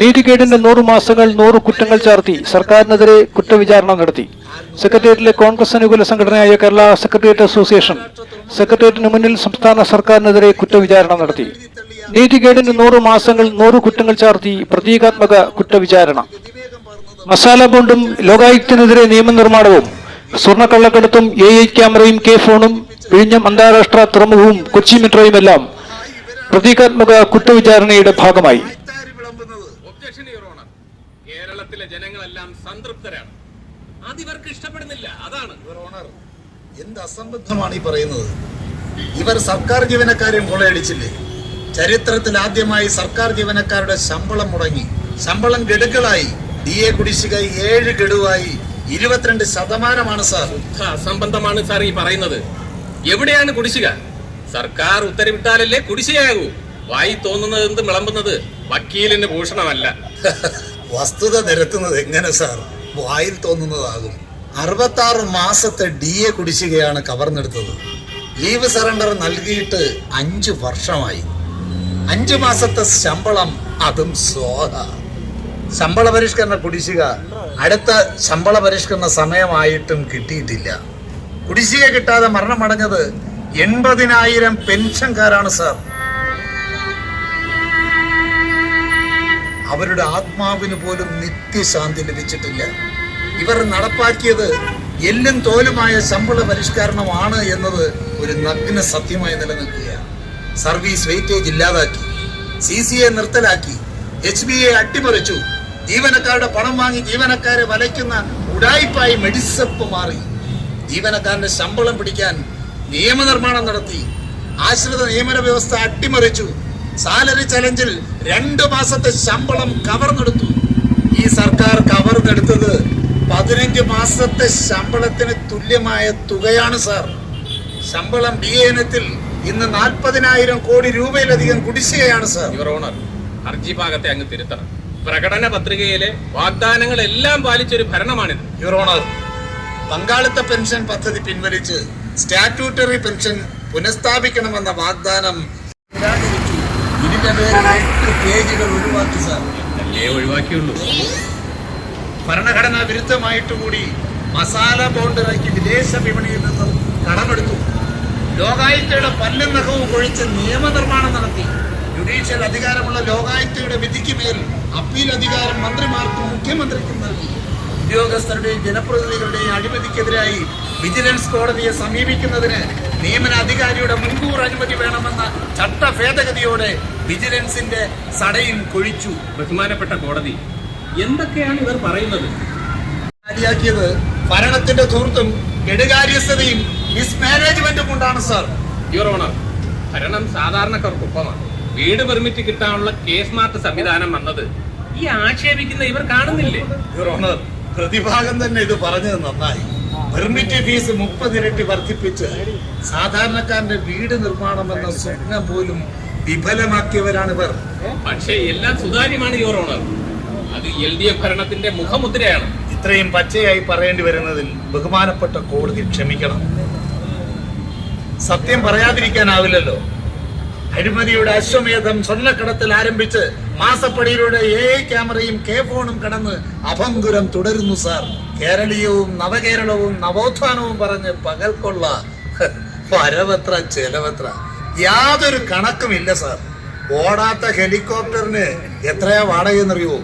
നീതികേടിന്റെ നൂറ് മാസങ്ങൾ നൂറ് കുറ്റങ്ങൾ ചാർത്തി സർക്കാരിനെതിരെ കുറ്റവിചാരണ നടത്തി. സെക്രട്ടേറിയറ്റിലെ കോൺഗ്രസ് അനുകൂല സംഘടനയായ കേരള സെക്രട്ടേറിയറ്റ് അസോസിയേഷൻ സെക്രട്ടേറിയറ്റിന് മുന്നിൽ സംസ്ഥാന സർക്കാരിനെതിരെ കുറ്റവിചാരണ നടത്തി. നീതികേടിന്റെ നൂറ് മാസങ്ങൾ നൂറ് കുറ്റങ്ങൾ ചാർത്തി പ്രതീകാത്മക കുറ്റവിചാരണ. മസാല ബോണ്ടും ലോകായുക്തിനെതിരെ നിയമനിർമ്മാണവും സ്വർണക്കള്ളക്കടത്തും എ ഐ ക്യാമറയും കെ ഫോണും വിഴിഞ്ഞം അന്താരാഷ്ട്ര തുറമുഖവും കൊച്ചി മെട്രോയുമെല്ലാം പ്രതീകാത്മക കുറ്റവിചാരണയുടെ ഭാഗമായി. കേരളത്തിലെ ജനങ്ങളെല്ലാം സംതൃപ്തരാണ്. അതിവർക്ക് ഇഷ്ടപ്പെടുന്നില്ല. അതാണ്. ഇവർ ഓണർ എന്ത് അസംബന്ധമാണ് ഈ പറയുന്നത്? ഇവർ സർക്കാർ ജീവനക്കാരെയും കൊള്ളയടിച്ചില്ലേ ചരിത്രത്തിൽ ആദ്യമായി സർക്കാർ ജീവനക്കാരുടെ ശമ്പളം മുടങ്ങി. ശമ്പളം ഗഡുക്കളായി. ഡി എ കുടിശ്ശിക ഏഴ് ഗഡുവായി. ഇരുപത്തിരണ്ട് ശതമാനമാണ് സാർ. അസംബന്ധമാണ് സാർ ഈ പറയുന്നത്. എവിടെയാണ് കുടിശ്ശിക? സർക്കാർ ഉത്തരവിട്ടാലല്ലേ കുടിശ്ശികയാകൂ. വായി തോന്നുന്നത് എന്ത് വിളമ്പുന്നത്? വക്കീലിന് ഭൂഷണമല്ല. വസ്തുത നിരത്തുന്നത് എങ്ങനെ സാർ? വായിൽ തോന്നുന്നതാകും. അറുപത്താറ് മാസത്തെ ഡി എ കുടിശ്ശികയാണ് കവർന്നെടുത്തത്. ലീവ് സറണ്ടർ നൽകിയിട്ട് അഞ്ചു വർഷമായി. അഞ്ചു മാസത്തെ ശമ്പളം അതും സ്വാഹ. ശമ്പള പരിഷ്കരണ കുടിശ്ശിക അടുത്ത ശമ്പള പരിഷ്കരണ സമയമായിട്ടും കിട്ടിയിട്ടില്ല. കുടിശ്ശിക കിട്ടാതെ മരണമടഞ്ഞത് എൺപതിനായിരം പെൻഷൻകാരാണ് സാർ. അവരുടെ ആത്മാവിന് പോലും നിത്യശാന്തി ലഭിച്ചിട്ടില്ല. ഇവർ നടപ്പാക്കിയത് എല്ലും തോലുമായ ശമ്പള പരിഷ്കരണമാണ് എന്നത് ഒരു നഗ്ന സത്യമായി നിലനിൽക്കുകയാണ്. സർവീസ് വെയിറ്റേജ് ഇല്ലാതാക്കി സി സി എ നിർത്തലാക്കി എച്ച് ബി എ അട്ടിമറിച്ചു ജീവനക്കാരുടെ പണം വാങ്ങി ജീവനക്കാരെ വലയ്ക്കുന്ന ഉടായിപ്പായി മെഡിസപ്പ് മാറി. ജീവനക്കാരന്റെ ശമ്പളം പിടിക്കാൻ നിയമനിർമ്മാണം നടത്തി. ആശ്രിത നിയമന വ്യവസ്ഥ അട്ടിമറിച്ചു. സാലറി ചലഞ്ചിൽ രണ്ടു മാസത്തെ ശമ്പളം കവർന്നെടുത്തു. ഈ സർക്കാർ കവർന്നെടുത്തത് പതിനഞ്ച് മാസത്തെ ശമ്പളത്തിന് തുല്യമായ തുകയാണ് സാർ. ശമ്പളം ബി എനത്തിൽ ഇന്ന് നാൽപ്പതിനായിരം കോടി രൂപയിലധികം കുടിശ്ശികയാണ് സാർ. യുവർ ഓണർ ഹർജി ഭാഗത്തെ അങ്ങ് തിരുത്തണം. പ്രകടന പത്രികയിലെ വാഗ്ദാനങ്ങളെല്ലാം പാലിച്ചൊരു ഭരണമാണിത്. യുവർ ഓണർ പങ്കാളിത്ത പെൻഷൻ പദ്ധതി പിൻവലിച്ച് സ്റ്റാറ്റ്യൂട്ടറി പെൻഷൻ പുനഃസ്ഥാപിക്കണമെന്ന വാഗ്ദാനം നിരാകരിച്ചു. ഇതിന്റെ പേരിൽ എട്ട് പേജുകൾ ഒഴിവാക്കി സാർ. അല്ലേ ഒഴിവാക്കിയുള്ളൂ. ഭരണഘടനാ വിരുദ്ധമായിട്ട് കൂടി മസാല ബോണ്ട് ഇറക്കി വിദേശ വിപണിയിൽ നിന്നും കടമെടുത്തു. ലോകായുക്തയുടെ പല്ലും നഖവും കൊഴിച്ച് നിയമനിർമ്മാണം നടത്തി. ജുഡീഷ്യൽ അധികാരമുള്ള ലോകായുക്തയുടെ വിധിക്ക് മേൽ അപ്പീൽ അധികാരം മന്ത്രിമാർക്കും മുഖ്യമന്ത്രിക്കും നൽകി. ഉദ്യോഗസ്ഥരുടെയും ജനപ്രതിനിധികളുടെയും അഴിമതിക്കെതിരായി വിജിലൻസ് കോടതിയെ സമീപിക്കുന്നതിന് നിയമനാധികാരിയുടെ മുൻകൂർ അനുമതി വേണമെന്ന ചട്ട ഭേദഗതിയോടെ വിജിലൻസിന്റെ സടയും കൊഴിച്ചു. ബഹുമാനപ്പെട്ട കോടതി എന്തൊക്കെയാണ് ഇവർ പറയുന്നത്? ഭരണത്തിന്റെ ധൂർത്തും കെടുകാര്യസ്ഥതയും മിസ്മാനേജ്മെന്റും കൊണ്ടാണ് സർ യുവർ ഓണർ ഭരണം സാധാരണക്കാർക്കൊപ്പമാണ്. വീട് പെർമിറ്റ് കിട്ടാനുള്ള കേസ് മാർട്ട് സംവിധാനം വന്നത് ഈ ആക്ഷേപിക്കുന്ന ഇവർ കാണുന്നില്ലേ? യുവർ ഓണർ പ്രതിഭാഗം തന്നെ ഇത് പറഞ്ഞത് നന്നായി. പെർമിറ്റ് ഫീസ് മുപ്പതിരട്ടി വർദ്ധിപ്പിച്ച് സാധാരണക്കാരന്റെ വീട് നിർമ്മാണം എന്ന സ്വപ്നം പോലും വിഫലമാക്കിയവരാണ് ഇവർ പക്ഷേ എല്ലാം സുതാര്യമാണ് യുവർ ഓണർ അത് എൽ ഡി എഫ് ഭരണത്തിന്റെ മുഖമുദ്രയാണ്. ഇത്രയും പച്ചയായി പറയേണ്ടി വരുന്നതിൽ ബഹുമാനപ്പെട്ട കോടതി ക്ഷമിക്കണം. സത്യം പറയാതിരിക്കാനാവില്ലല്ലോ. അഴിമതിയുടെ അശ്വമേധം സ്വർണക്കടത്തിൽ ആരംഭിച്ച് മാസപ്പടിയിലൂടെ എ ക്യാമറയും കെ ഫോണും കടന്ന് അഭംഗുരം തുടരുന്നു സാർ. കേരളീയവും നവകേരളവും നവോത്ഥാനവും പറഞ്ഞ് പകൽക്കൊള്ള വരവത്ര ചെലവത്ര. യാതൊരു കണക്കുമില്ല സാർ. ഓടാത്ത ഹെലികോപ്റ്ററിന് എത്രയാ വാടകയെന്നറിയോ